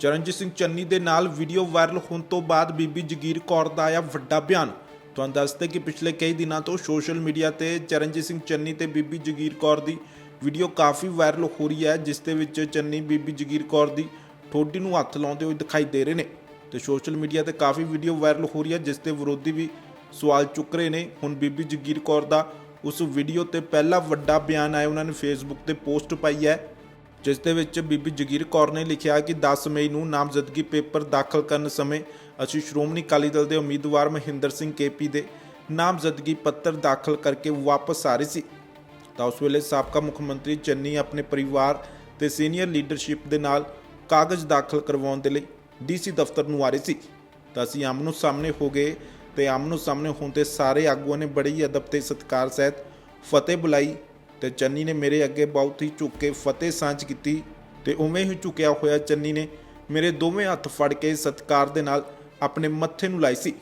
ਚਰਨਜੀਤ ਸਿੰਘ ਚੰਨੀ ਦੇ ਨਾਲ video viral ਹੋਣ ਤੋਂ ਬਾਅਦ ਬੀਬੀ ਜਗੀਰ ਕੌਰ ਦਾ ਆਇਆ ਵੱਡਾ ਬਿਆਨ। ਤੁਹਾਨੂੰ ਦੱਸਦੇ ਕਿ ਪਿਛਲੇ ਕਈ ਦਿਨਾਂ ਤੋਂ ਸੋਸ਼ਲ ਮੀਡੀਆ ਤੇ ਚਰਨਜੀਤ ਸਿੰਘ ਚੰਨੀ ਤੇ ਬੀਬੀ ਜਗੀਰ ਕੌਰ ਦੀ ਵੀਡੀਓ ਕਾਫੀ ਵਾਇਰਲ ਹੋ ਰਹੀ ਹੈ, ਜਿਸ ਦੇ ਵਿੱਚ ਚੰਨੀ, ਬੀਬੀ ਜਗੀਰ ਕੌਰ ਦੀ ਠੋਡੀ ਨੂੰ ਹੱਥ ਲਾਉਂਦੇ ਹੋਏ ਦਿਖਾਈ ਦੇ ਰਹੇ ਨੇ। ਤੇ ਸੋਸ਼ਲ ਮੀਡੀਆ ਤੇ ਕਾਫੀ ਵੀਡੀਓ ਵਾਇਰਲ ਹੋ ਰਹੀ ਹੈ, ਜਿਸ ਦੇ ਵਿਰੋਧੀ ਵੀ ਸਵਾਲ ਚੁੱਕ ਰਹੇ ਨੇ। ਹੁਣ ਬੀਬੀ ਜਗੀਰ ਕੌਰ ਦਾ ਉਸ ਵੀਡੀਓ ਤੇ ਪਹਿਲਾ ਵੱਡਾ ਬਿਆਨ ਆਇਆ, ਉਹਨਾਂ ਨੇ ਫੇਸਬੁੱਕ ਤੇ ਪੋਸਟ ਪਾਈ ਹੈ। ਜਿਸ ਦੇ ਵਿੱਚ ਬੀਬੀ ਜਗੀਰ ਕੌਰ ਨੇ ਲਿਖਿਆ ਕਿ 10 ਮਈ ਨੂੰ ਨਾਮਜ਼ਦਗੀ ਪੇਪਰ ਦਾਖਲ ਕਰਨ ਸਮੇਂ ਅਸੀਂ ਸ਼੍ਰੋਮਣੀ ਅਕਾਲੀ ਦਲ ਦੇ ਉਮੀਦਵਾਰ ਮਹਿੰਦਰ ਸਿੰਘ ਕੇਪੀ ਦੇ ਨਾਮਜ਼ਦਗੀ ਪੱਤਰ ਦਾਖਲ ਕਰਕੇ ਵਾਪਸ ਆ ਰਹੇ ਸੀ। ਤਾਂ ਉਸ ਵੇਲੇ ਸਾਬਕਾ ਮੁੱਖ ਮੰਤਰੀ ਚੰਨੀ ਆਪਣੇ ਪਰਿਵਾਰ ਤੇ ਸੀਨੀਅਰ ਲੀਡਰਸ਼ਿਪ ਦੇ ਨਾਲ ਕਾਗਜ਼ ਦਾਖਲ ਕਰਵਾਉਣ ਦੇ ਲਈ ਡੀਸੀ ਦਫ਼ਤਰ ਨੂੰ ਆ ਰਹੇ ਸੀ। ਤਾਂ ਅਸੀਂ ਆਮਨੋ ਸਾਹਮਣੇ ਹੋ ਗਏ ਤੇ ਆਮਨੋ ਸਾਹਮਣੇ ਹੋਣ ਤੇ ਸਾਰੇ ਆਗੂਆਂ ਨੇ ਬੜੀ ਹੀ ਅਦਬ ਤੇ ਸਤਿਕਾਰ ਸਹਿਤ ਫਤਿਹ ਬੁਲਾਈ ਤੇ ਚੰਨੀ ਨੇ ਮੇਰੇ ਅੱਗੇ ਬਹੁਤ ਹੀ ਝੁੱਕ ਕੇ ਫਤਿਹ ਸਾਂਝ ਕੀਤੀ ਤੇ ਉਵੇਂ ਹੀ ਝੁਕਿਆ ਹੋਇਆ ਚੰਨੀ ਨੇ ਮੇਰੇ ਦੋਵੇਂ ਹੱਥ ਫੜ ਕੇ ਸਤਿਕਾਰ ਦੇ ਨਾਲ ਆਪਣੇ ਮੱਥੇ ਨੂੰ ਲਾਈ ਸੀ।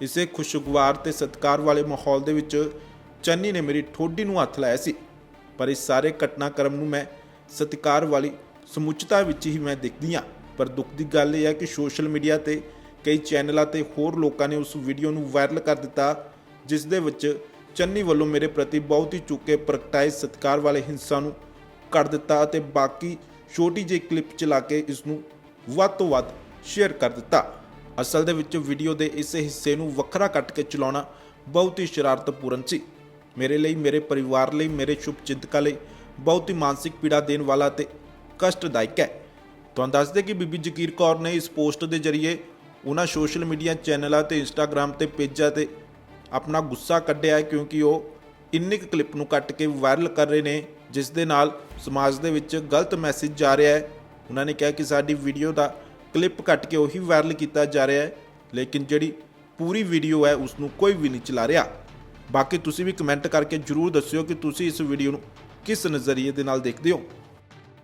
ਇਸੇ ਖੁਸ਼ਗਵਾਰ ਤੇ ਸਤਿਕਾਰ ਵਾਲੇ ਮਾਹੌਲ ਦੇ ਵਿੱਚ ਚੰਨੀ ਨੇ ਮੇਰੀ ਠੋਡੀ ਨੂੰ ਹੱਥ ਲਾਇਆ ਸੀ। ਪਰ ਇਸ ਸਾਰੇ ਘਟਨਾਕ੍ਰਮ ਨੂੰ ਮੈਂ ਸਤਿਕਾਰ ਵਾਲੀ ਸਮੁੱਚਤਾ ਵਿੱਚ ਹੀ ਮੈਂ ਦੇਖਦੀ ਹਾਂ। ਪਰ ਦੁੱਖ ਦੀ ਗੱਲ ਇਹ ਹੈ ਕਿ ਸੋਸ਼ਲ ਮੀਡੀਆ ਤੇ ਕਈ ਚੈਨਲਾਂ ਤੇ ਹੋਰ ਲੋਕਾਂ ਨੇ ਉਸ ਵੀਡੀਓ ਨੂੰ ਵਾਇਰਲ ਕਰ ਦਿੱਤਾ, ਜਿਸ ਦੇ ਵਿੱਚ ਚੰਨੀ ਵੱਲੋਂ ਮੇਰੇ ਪ੍ਰਤੀ ਬਹੁਤ ਹੀ ਚੁੱਕੇ, ਪ੍ਰਗਟਾਏ ਸਤਿਕਾਰ ਵਾਲੇ ਹਿੰਸਾ ਨੂੰ ਕਰ ਦਿੱਤਾ ਅਤੇ ਬਾਕੀ ਛੋਟੀ ਜਿਹੀ ਕਲਿੱਪ ਚਲਾ ਕੇ ਇਸ ਨੂੰ ਵੱਧ ਤੋਂ ਵੱਧ ਸ਼ੇਅਰ ਕਰ ਦਿੱਤਾ। ਅਸਲ ਦੇ ਵਿੱਚ ਵੀਡੀਓ ਦੇ ਇਸ ਹਿੱਸੇ ਨੂੰ ਵੱਖਰਾ ਕੱਟ ਕੇ ਚਲਾਉਣਾ ਬਹੁਤ ਹੀ ਸ਼ਰਾਰਤਪੂਰਨ ਸੀ। ਮੇਰੇ ਲਈ, ਮੇਰੇ ਪਰਿਵਾਰ ਲਈ, ਮੇਰੇ ਸ਼ੁਭ ਚਿੰਤਕਾਂ ਲਈ ਬਹੁਤ ਹੀ ਮਾਨਸਿਕ ਪੀੜਾ ਦੇਣ ਵਾਲਾ ਤੇ ਕਸ਼ਟਦਾਇਕ ਹੈ। ਤੁਹਾਨੂੰ ਦੱਸਦੇ ਕਿ ਬੀਬੀ ਜਗੀਰ ਕੌਰ ਨੇ ਇਸ ਪੋਸਟ ਦੇ ਜ਼ਰੀਏ ਉਹਨਾਂ ਸੋਸ਼ਲ ਮੀਡੀਆ ਚੈਨਲਾਂ ਤੇ ਇੰਸਟਾਗ੍ਰam ਤੇ ਪੇਜਾਂ ਤੇ ਆਪਣਾ ਗੁੱਸਾ ਕੱਢਿਆ ਹੈ ਕਿਉਂਕਿ ਉਹ ਇੰਨੇ ਕੁ ਕਲਿੱਪ ਨੂੰ ਕੱਟ ਕੇ ਵਾਇਰਲ ਕਰ ਰਹੇ ਨੇ, ਜਿਸ ਦੇ ਨਾਲ ਸਮਾਜ ਦੇ ਵਿੱਚ ਗਲਤ ਮੈਸੇਜ ਜਾ ਰਿਹਾ ਹੈ। ਉਹਨਾਂ ਨੇ ਕਿਹਾ ਕਿ ਸਾਡੀ ਵੀਡੀਓ ਦਾ ਕਲਿੱਪ ਕੱਟ ਕੇ ਉਹੀ ਵਾਇਰਲ ਕੀਤਾ ਜਾ ਰਿਹਾ ਹੈ, ਲੇਕਿਨ ਜਿਹੜੀ ਪੂਰੀ ਵੀਡੀਓ ਹੈ ਉਸ ਨੂੰ ਕੋਈ ਵੀ ਨਹੀਂ ਚਲਾ ਰਿਹਾ। ਬਾਕੀ ਤੁਸੀਂ ਵੀ ਕਮੈਂਟ ਕਰਕੇ ਜਰੂਰ ਦੱਸਿਓ ਕਿ ਤੁਸੀਂ ਇਸ ਵੀਡੀਓ ਨੂੰ ਕਿਸ ਨਜ਼ਰੀਏ ਦੇ ਨਾਲ ਦੇਖਦੇ ਹੋ।